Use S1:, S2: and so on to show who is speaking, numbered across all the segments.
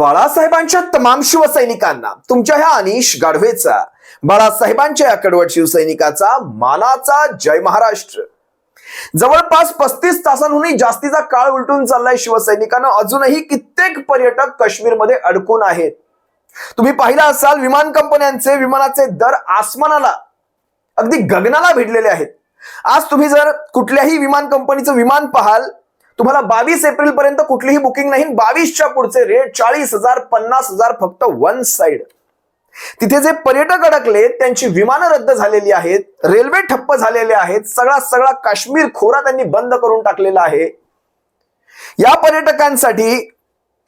S1: बाळासाहेबांच्या तमाम शिवसैनिकांना तुमच्या ह्या अनिश गाढवेचा बाळासाहेबांच्या या कडवट शिवसैनिकाचा मानाचा जय महाराष्ट्र. जवळपास पस्तीस तासांहूनही जास्तीचा काळ उलटून चाललाय शिवसैनिकांना. अजूनही कित्येक पर्यटक काश्मीरमध्ये अडकून आहेत. तुम्ही पाहिला असाल विमान कंपन्यांचे विमानाचे दर आसमानाला अगदी गगनाला भिडलेले आहेत. आज तुम्ही जर कुठल्याही विमान कंपनीचं विमान पाहाल तुम्हाला बावीस एप्रिल पर्यंत कुठलीही बुकिंग नाही. बावीसच्या पुढचे रेट चाळीस हजार पन्नास हजार फक्त वन साइड तिथे जे पर्यटक अडकले त्यांची विमानं रद्द झालेली आहेत रेल्वे ठप्प झालेले आहेत सगळा सगळा काश्मीर खोरा त्यांनी बंद करून टाकलेला आहे. या पर्यटकांसाठी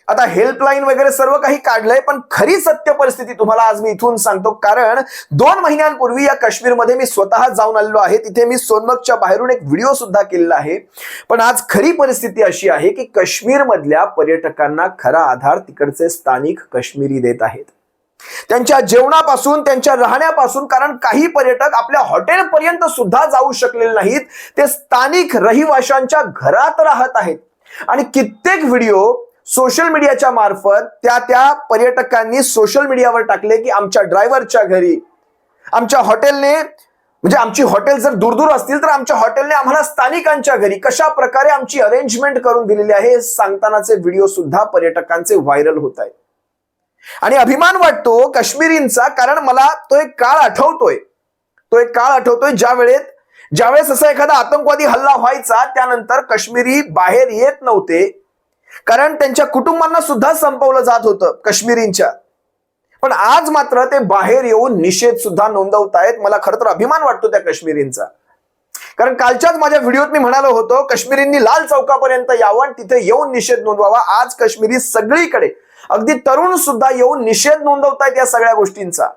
S1: आता हेल्पलाईन वगैरे सर्व काही काढलंय पण खरी सत्य परिस्थिती तुम्हाला आज मी इथून सांगतो. कारण दोन महिन्यांपूर्वी या काश्मीरमध्ये मी स्वतः जाऊन आलेलो आहे. तिथे मी सोनमर्गच्या बाहेरून एक व्हिडिओ सुद्धा केलेला आहे. पण आज खरी परिस्थिती अशी आहे की काश्मीरमधल्या पर्यटकांना खरा आधार तिकडचे स्थानिक काश्मीरी देत आहेत. त्यांच्या जेवणापासून त्यांच्या राहण्यापासून कारण काही पर्यटक आपल्या हॉटेलपर्यंत सुद्धा जाऊ शकलेले नाहीत. ते स्थानिक रहिवाशांच्या घरात राहत आहेत. आणि कित्येक व्हिडिओ सोशल मीडियाच्या मार्फत त्या त्या पर्यटकांनी सोशल मीडियावर टाकले की आमच्या ड्रायव्हरच्या घरी आमच्या हॉटेलने म्हणजे आमची हॉटेल जर दूरदूर असतील तर आमच्या हॉटेलने आम्हाला स्थानिकांच्या घरी कशा प्रकारे आमची अरेंजमेंट करून दिलेली आहे हे सांगतानाचे व्हिडिओ सुद्धा पर्यटकांचे व्हायरल होत आहेत. आणि अभिमान वाटतो काश्मीरींचा कारण मला तो एक काळ आठवतोय. तो एक काळ आठवतोय ज्या वेळेत ज्यावेळेस असा एखादा आतंकवादी हल्ला व्हायचा त्यानंतर काश्मीरी बाहेर येत नव्हते. कारण त्यांच्या कुटुंबांना सुद्धा संपवलं जात होतं काश्मीरींच्या. पण आज मात्र ते बाहेर येऊन निषेध सुद्धा नोंदवत आहेत मला खरं तर अभिमान वाटतो त्या काश्मीरींचा. कारण कालच्याच माझ्या व्हिडिओत मी म्हणालो होतो काश्मीरींनी लाल चौकापर्यंत यावं आणि तिथे येऊन निषेध नोंदवावा. आज काश्मीरी सगळीकडे अगदी तरुण सुद्धा येऊन निषेध नोंदवतायत या सगळ्या गोष्टींचा.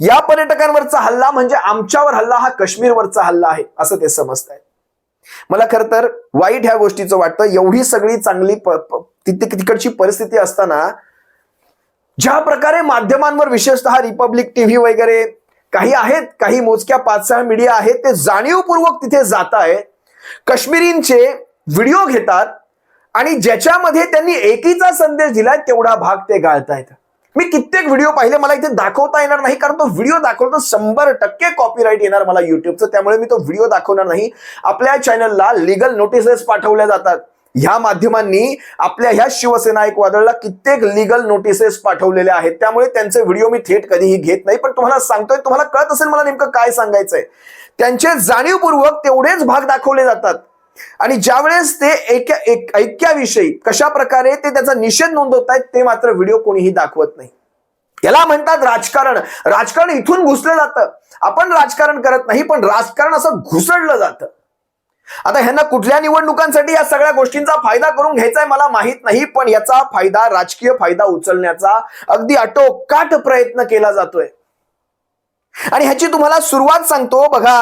S1: या पर्यटकांवरचा हल्ला म्हणजे आमच्यावर हल्ला हा काश्मीरवरचा हल्ला आहे असं ते समजत आहेत मला खरं तर वाईट ह्या गोष्टीचं वाटतं. एवढी सगळी चांगली तिकडची परिस्थिती असताना ज्या प्रकारे माध्यमांवर विशेषतः रिपब्लिक टीव्ही वगैरे काही आहेत काही मोजक्या पाच सहा मीडिया आहेत ते जाणीवपूर्वक तिथे जात आहेत. काश्मीरींचे व्हिडिओ घेतात आणि ज्याच्यामध्ये त्यांनी एकीचा संदेश दिलाय तेवढा भाग ते गाळतायत. मी कित्येक व्हिडिओ पाहिले मला इथे दाखवता येणार नाही कारण तो व्हिडिओ दाखवतो शंभर टक्के कॉपीराईट येणार मला युट्यूबचं त्यामुळे मी तो व्हिडिओ दाखवणार नाही. आपल्या चॅनलला लिगल नोटिसेस पाठवल्या जातात. ह्या माध्यमांनी आपल्या ह्या शिवसेना एक वादळला कित्येक लिगल नोटिसेस पाठवलेल्या आहेत. त्यामुळे त्यांचे व्हिडिओ मी थेट कधीही घेत नाही. पण तुम्हाला सांगतोय तुम्हाला कळत असेल मला नेमकं काय सांगायचंय. त्यांचे जाणीवपूर्वक तेवढेच भाग दाखवले जातात. आणि ज्यावेळेस ते ऐक्या ऐक्याविषयी कशा प्रकारे ते त्याचा निषेध नोंदवत आहेत ते मात्र व्हिडिओ कोणीही दाखवत नाही. याला म्हणतात राजकारण. राजकारण इथून घुसलं जातं. आपण राजकारण करत नाही पण राजकारण असं घुसडलं जातं. आता ह्यांना कुठल्या निवडणुकांसाठी या सगळ्या गोष्टींचा फायदा करून घ्यायचा आहे मला माहीत नाही पण याचा फायदा राजकीय फायदा उचलण्याचा अगदी आटोकाट प्रयत्न केला जातोय. आणि ह्याची तुम्हाला सुरुवात सांगतो बघा.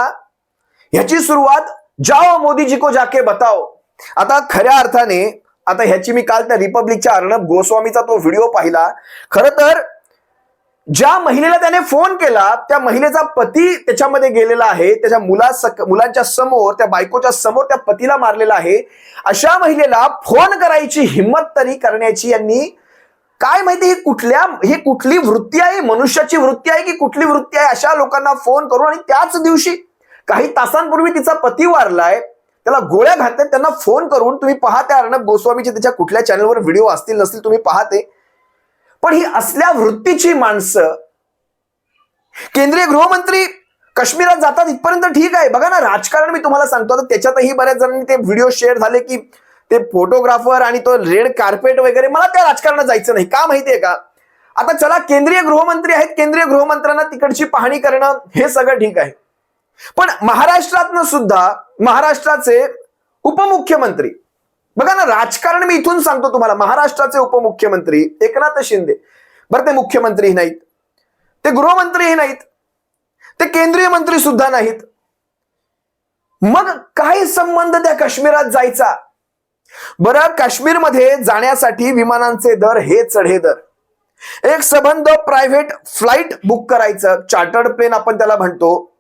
S1: ह्याची सुरुवात जाओ मोदीजी को जाके बताओ. आता खऱ्या अर्थाने आता ह्याची मी काल त्या रिपब्लिकच्या अर्णब गोस्वामीचा तो व्हिडिओ पाहिला. खर तर ज्या महिलेला त्याने फोन केला त्या महिलेचा पती त्याच्यामध्ये गेलेला आहे. त्याच्या मुला मुलांच्या समोर त्या बायकोच्या समोर त्या पतीला मारलेला आहे. अशा महिलेला फोन करायची हिंमत तरी करण्याची यांनी काय माहिती ही कुठल्या ही कुठली वृत्ती आहे? मनुष्याची वृत्ती आहे की कुठली वृत्ती आहे? अशा लोकांना फोन करून आणि त्याच दिवशी काही तासांपूर्वी तिचा पती वारलाय. त्याला गोळ्या घातल्या त्यांना फोन करून तुम्ही पहा त्या अर्णब गोस्वामीचे त्याच्या कुठल्या चॅनलवर व्हिडिओ असतील नसतील तुम्ही पाहते पण ही असल्या वृत्तीची माणसं केंद्रीय गृहमंत्री काश्मीरात जातात इथपर्यंत ठीक आहे. बघा ना राजकारण मी तुम्हाला सांगतो. आता त्याच्यातही बऱ्याच जणांनी ते व्हिडिओ शेअर झाले की ते फोटोग्राफर आणि तो रेड कार्पेट वगैरे मला त्या राजकारणात जायचं नाही. का माहितीये का? आता चला केंद्रीय गृहमंत्री आहेत. केंद्रीय गृहमंत्र्यांना तिकडची पाहणी करणं हे सगळं ठीक आहे. पण महाराष्ट्रातनं सुद्धा महाराष्ट्राचे उपमुख्यमंत्री बघा ना राजकारण मी इथून सांगतो तुम्हाला महाराष्ट्राचे उपमुख्यमंत्री एकनाथ शिंदे. बरं ते मुख्यमंत्री नाहीत. ते गृहमंत्रीही नाहीत. ते केंद्रीय मंत्री सुद्धा नाहीत. मग काय संबंध त्या काश्मीरात जायचा? बरं काश्मीरमध्ये जाण्यासाठी विमानांचे दर हे चढे दर एक संबंध प्रायव्हेट फ्लाईट बुक करायचं चार्टर्ड प्लेन आपण त्याला म्हणतो.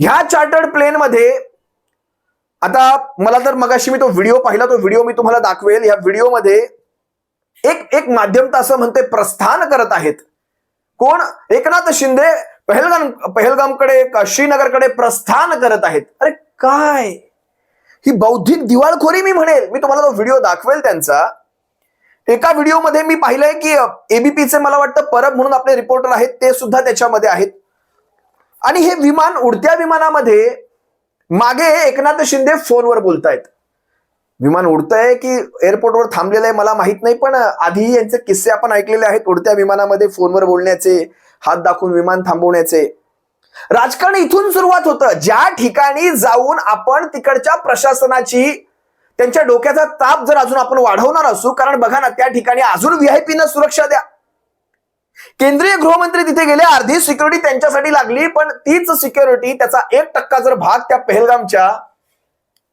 S1: ह्या चार्टर्ड प्लेन मध्ये आता मला तर मगाशी मी तो व्हिडिओ पाहिला तो व्हिडिओ मी तुम्हाला दाखवेल. या व्हिडिओमध्ये एक एक माध्यम तर असं म्हणते प्रस्थान करत आहेत. कोण? एकनाथ शिंदे पहलगाम पहलगामकडे श्रीनगरकडे प्रस्थान करत आहेत. अरे काय? ही बौद्धिक दिवाळखोरी मी म्हणेल. मी तुम्हाला तो व्हिडिओ दाखवेल त्यांचा. एका व्हिडिओमध्ये मी पाहिलंय की एबीपीचे मला वाटतं परब म्हणून आपले रिपोर्टर आहेत ते सुद्धा त्याच्यामध्ये आहेत. आणि हे विमान उडत्या विमानामध्ये मागे एकनाथ शिंदे फोनवर बोलतायत. विमान उडतंय की एअरपोर्टवर थांबलेलं आहे मला माहीत नाही पण आधी यांचे किस्से आपण ऐकलेले आहेत उडत्या विमानामध्ये फोनवर बोलण्याचे हात दाखवून विमान थांबवण्याचे. राजकारण इथून सुरुवात होतं. ज्या ठिकाणी जाऊन आपण तिकडच्या प्रशासनाची त्यांच्या डोक्याचा ताप जर अजून आपण वाढवणार असू कारण बघा ना त्या ठिकाणी अजून व्हीआयपी न सुरक्षा द्या. केंद्रीय गृहमंत्री तिथे गेले अर्धी सिक्युरिटी त्यांच्यासाठी लागली पण तीच सिक्युरिटी त्याचा एक टक्का जर भाग त्या पहलगामच्या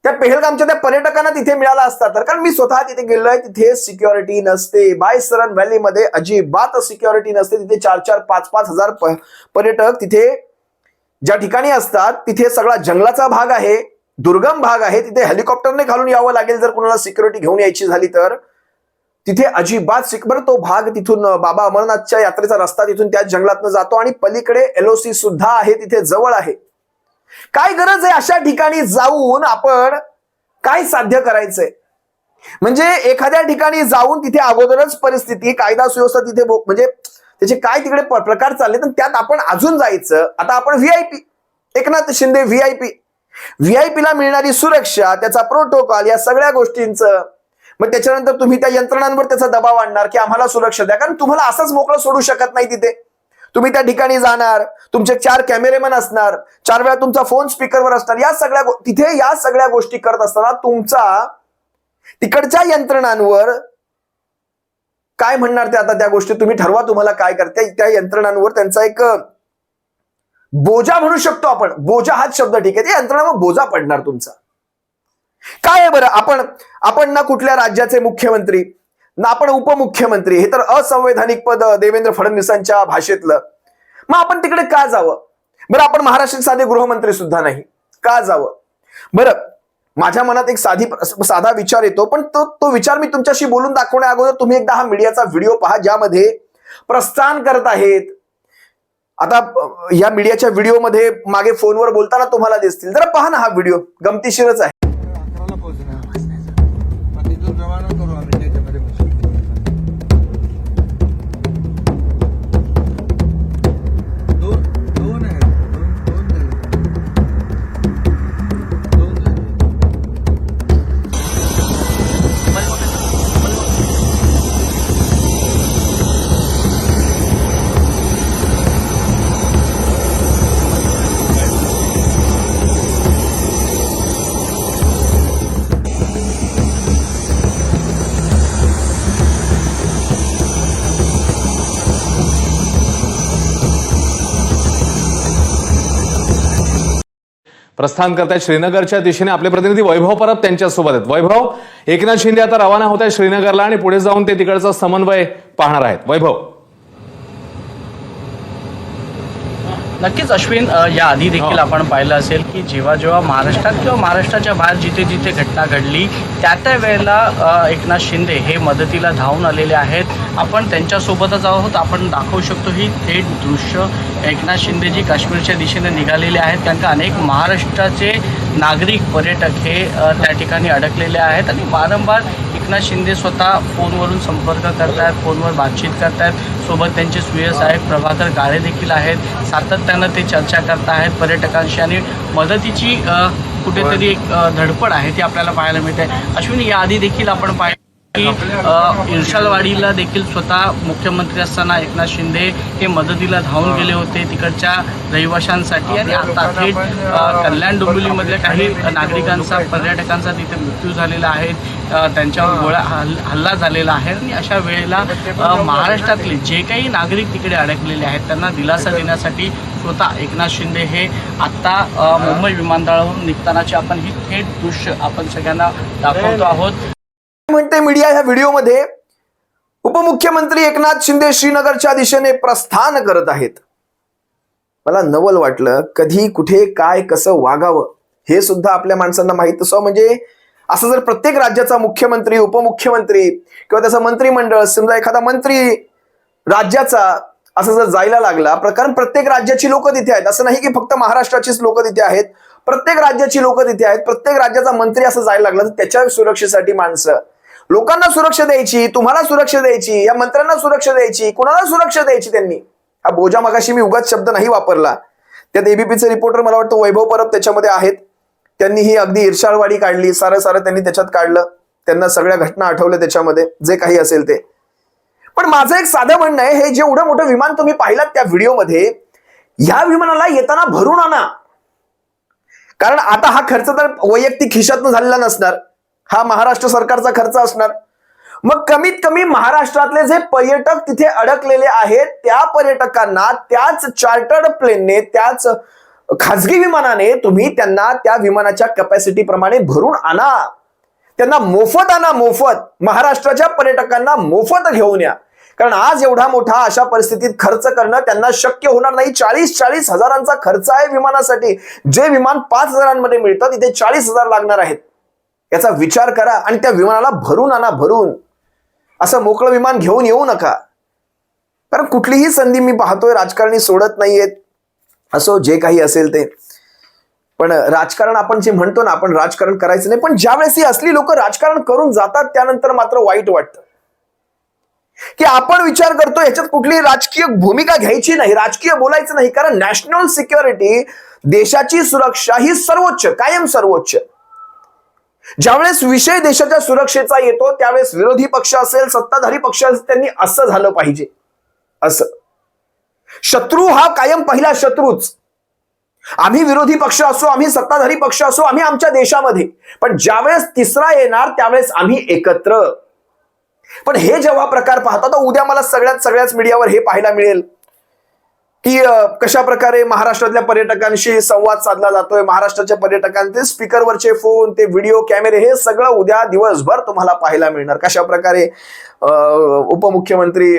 S1: त्या पेहलगामच्या त्या पर्यटकांना तिथे मिळाला असता तर कारण मी स्वतः तिथे गेलोय तिथे सिक्युरिटी नसते. बाय सरन व्हॅलीमध्ये अजिबात सिक्युरिटी नसते. तिथे चार चार पाच पाच हजार पर्यटक तिथे ज्या ठिकाणी असतात तिथे सगळा जंगलाचा भाग आहे दुर्गम भाग आहे तिथे हेलिकॉप्टरने घालून यावं लागेल जर कुणाला सिक्युरिटी घेऊन यायची झाली तर. तिथे अजिबात सिकबर तो भाग तिथून बाबा अमरनाथच्या यात्रेचा रस्ता तिथून त्या जंगलातनं जातो आणि पलीकडे एलओसी सुद्धा आहे तिथे जवळ आहे. काय गरज आहे अशा ठिकाणी जाऊन आपण काय साध्य करायचंय? म्हणजे एखाद्या ठिकाणी जाऊन तिथे अगोदरच परिस्थिती कायदा सुव्यवस्था तिथे म्हणजे त्याचे काय तिकडे प्रकार चालले तर त्यात आपण अजून जायचं. आता आपण व्हीआयपी एकनाथ शिंदे व्हीआयपी व्हीआयपीला मिळणारी सुरक्षा त्याचा प्रोटोकॉल या सगळ्या गोष्टींचं मग त्याच्यानंतर तुम्ही त्या यंत्रणांवर त्याचा दबाव आणणार की आम्हाला सुरक्षा द्या. कारण तुम्हाला असंच मोकळं सोडू शकत नाही तिथे. तुम्ही त्या ठिकाणी जाणार तुमचे चार कॅमेरेमॅन असणार चार वेळा तुमचा फोन स्पीकरवर असणार या सगळ्या तिथे या सगळ्या गोष्टी करत असताना तुमचा तिकडच्या यंत्रणांवर काय म्हणणार ते आता त्या गोष्टी तुम्ही ठरवा तुम्हाला काय करते. त्या यंत्रणांवर त्यांचा एक बोजा म्हणू शकतो आपण. बोजा हाच शब्द ठीक आहे. त्या यंत्रणावर बोजा पडणार तुमचा. काय आहे बरं? आपण आपण ना कुठल्या राज्याचे मुख्यमंत्री ना आपण उपमुख्यमंत्री हे तर असंवैधानिक पद देवेंद्र फडणवीसांच्या भाषेतलं. मग आपण तिकडे का जावं? बरं आपण महाराष्ट्रात साधे गृहमंत्री सुद्धा नाही. का जावं? बरं माझ्या मनात एक साधी साधा विचार येतो पण तो तो विचार मी तुमच्याशी बोलून दाखवण्या अगोदर तुम्ही एकदा हा मीडियाचा व्हिडिओ पहा ज्यामध्ये प्रस्थान करत आहेत. आता या मीडियाच्या व्हिडिओमध्ये मागे फोनवर बोलताना तुम्हाला दिसतील. जरा पहा ना हा व्हिडिओ गमतीशीरच आहे.
S2: प्रस्थान करतायत. श्रीनगरच्या दिशेने आपले प्रतिनिधी वैभव परब त्यांच्यासोबत आहेत. वैभव एकनाथ शिंदे आता रवाना होत आहेत श्रीनगरला आणि पुढे जाऊन ते तिकडचा समन्वय पाहणार आहेत. वैभव.
S3: नक्कीच अश्विन या आधी देखील आपण पाहिलं असेल की जेव्हा जेव्हा महाराष्ट्रात किंवा महाराष्ट्राच्या बाहेर जिथे जिथे घटना घडली त्या त्या वेळेला एकनाथ शिंदे हे मदतीला धावून आलेले आहेत. आपण त्यांच्यासोबतच आहोत. आपण दाखवू शकतो ही थेट दृश्य. एकनाथ शिंदेजी काश्मीरच्या दिशेने निघालेले आहेत. का अनेक महाराष्ट्राचे नागरिक पर्यटक हे त्या ठिकाणी अडकलेले आहेत आणि वारंवार एकनाथ शिंदे स्वतः फोनवरून संपर्क करतायत फोनवर बातचीत करतायत. सोबत त्यांचे सुय साहेब प्रभाकर काळे देखील आहेत. सातत्यानं ते चर्चा करत आहेत पर्यटकांशी आणि मदतीची कुठेतरी एक धडपड आहे ती आपल्याला पाहायला मिळते. अश्विनी याआधी देखील आपण पाहिलं इर्शालवाडीला देखील स्वतः मुख्यमंत्री असताना एकनाथ शिंदे हे मदतीला धावून गेले होते तिकडच्या रहिवाशांसाठी. आणि आता थेट कल्याण डोंबिवलीमधल्या काही नागरिकांचा पर्यटकांचा तिथे मृत्यू झालेला आहे. त्यांच्यावर गोळा हल्ला झालेला आहे. आणि अशा वेळेला महाराष्ट्रातले जे काही नागरिक तिकडे अडकलेले आहेत त्यांना दिलासा देण्यासाठी स्वतः एकनाथ शिंदे हे आत्ता मुंबई विमानतळावरून निघतानाचे आपण ही थेट दृश्य आपण सगळ्यांना दाखवतो आहोत.
S1: म्हणते मीडिया ह्या व्हिडिओमध्ये उपमुख्यमंत्री एकनाथ शिंदे श्रीनगरच्या दिशेने प्रस्थान करत आहेत. मला नवल वाटलं कधी कुठे काय कसं वागावं हे सुद्धा आपल्या माणसांना माहीत असं म्हणजे असं जर प्रत्येक राज्याचा मुख्यमंत्री उपमुख्यमंत्री किंवा त्याचं मंत्रिमंडळ समजा एखादा मंत्री राज्याचा असं जर जायला लागला कारण प्रत्येक राज्याची लोक तिथे आहेत. असं नाही की फक्त महाराष्ट्राचीच लोक तिथे आहेत. प्रत्येक राज्याची लोक तिथे आहेत. प्रत्येक राज्याचा मंत्री असं जायला लागला तर त्याच्या सुरक्षेसाठी माणसं लोकांना सुरक्षा द्यायची तुम्हाला सुरक्षा द्यायची या मंत्र्यांना सुरक्षा द्यायची कुणाला सुरक्षा द्यायची त्यांनी? हा बोजा मगाशी मी उगाच शब्द नाही वापरला. त्यात एबीपीचे रिपोर्टर मला वाटतं वैभव परब त्याच्यामध्ये आहेत. त्यांनी ही अगदी इर्षाळवाडी काढली सारं सारं त्यांनी त्याच्यात काढलं. त्यांना सगळ्या घटना आठवल्या त्याच्यामध्ये जे काही असेल ते. पण माझं एक साधं म्हणणं आहे हे जेवढं मोठं विमान तुम्ही पाहिलात त्या व्हिडिओमध्ये या विमानाला येताना भरून आणा. कारण आता हा खर्च तर वैयक्तिक खिशातनं झालेला नसणार. हा महाराष्ट्र सरकारचा खर्च असणार. मग कमीत कमी महाराष्ट्रातले जे पर्यटक तिथे अडकलेले आहेत त्या पर्यटकांना त्याच चार्टर्ड प्लेनने त्याच खाजगी विमानाने तुम्ही त्यांना त्या विमानाच्या कपॅसिटी प्रमाणे भरून आणा. त्यांना मोफत आणा मोफत. महाराष्ट्राच्या पर्यटकांना मोफत घेऊन या. कारण आज एवढा मोठा अशा परिस्थितीत खर्च करणं त्यांना शक्य होणार नाही. चाळीस चाळीस हजारांचा खर्च आहे विमानासाठी. जे विमान पाच हजारांमध्ये मिळतं तिथे चाळीस हजार लागणार आहेत. याचा विचार करा आणि त्या विमानाला भरून आणा भरून. असं मोकळं विमान घेऊन येऊ नका. कारण कुठलीही संधी मी पाहतोय राजकारणी सोडत नाहीयेत. असो जे काही असेल ते. पण राजकारण आपण जे म्हणतो ना आपण राजकारण करायचं नाही. पण ज्यावेळेस ही असली लोक राजकारण करून जातात त्यानंतर मात्र वाईट वाटतं. की आपण विचार करतो याच्यात कुठली राजकीय भूमिका घ्यायची नाही राजकीय बोलायचं नाही. कारण नॅशनल सिक्युरिटी देशाची सुरक्षा ही सर्वोच्च कायम सर्वोच्च. ज्यावेळेस विषय देशाच्या सुरक्षेचा येतो त्यावेळेस विरोधी पक्ष असेल सत्ताधारी पक्ष असेल त्यांनी असं झालं पाहिजे. असं. शत्रू हा कायम पहिला शत्रूच. आम्ही विरोधी पक्ष असो आम्ही सत्ताधारी पक्ष असो आम्ही आमच्या देशामध्ये. पण ज्यावेळेस तिसरा येणार त्यावेळेस आम्ही एकत्र. पण हे जेव्हा प्रकार पाहता तर उद्या मला सगळ्यात सगळ्याच मीडियावर हे पाहायला मिळेल. की कशा प्रकारे महाराष्ट्रातल्या पर्यटकांशी संवाद साधला जातोय महाराष्ट्राच्या पर्यटकांचे स्पीकरवरचे फोन ते व्हिडिओ कॅमेरे हे सगळं उद्या दिवसभर तुम्हाला पाहायला मिळणार. कशा प्रकारे उपमुख्यमंत्री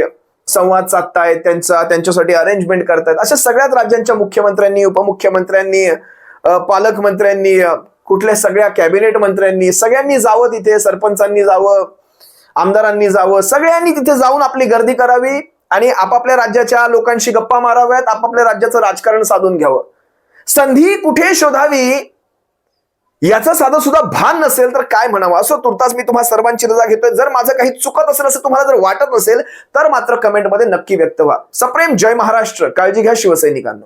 S1: संवाद साधतायत त्यांचा त्यांच्यासाठी अरेंजमेंट करतायत अशा सगळ्याच राज्यांच्या मुख्यमंत्र्यांनी उपमुख्यमंत्र्यांनी पालकमंत्र्यांनी कुठल्या सगळ्या कॅबिनेट मंत्र्यांनी सगळ्यांनी जावं तिथे सरपंचांनी जावं आमदारांनी जावं सगळ्यांनी तिथे जाऊन आपली गर्दी करावी. आणि आपापल्या राज्याच्या लोकांशी गप्पा माराव्यात आपापल्या राज्याचं राजकारण साधून घ्यावं. संधी कुठे शोधावी? याचं साधं सुद्धा भान नसेल तर काय म्हणावं? असं तुर्तास मी तुम्हा सर्वांची रजा घेतोय. जर माझं काही चुकत असेल असं तुम्हाला जर वाटत असेल तर मात्र कमेंटमध्ये नक्की व्यक्त व्हा. सप्रेम जय महाराष्ट्र. काळजी घ्या शिवसैनिकांना.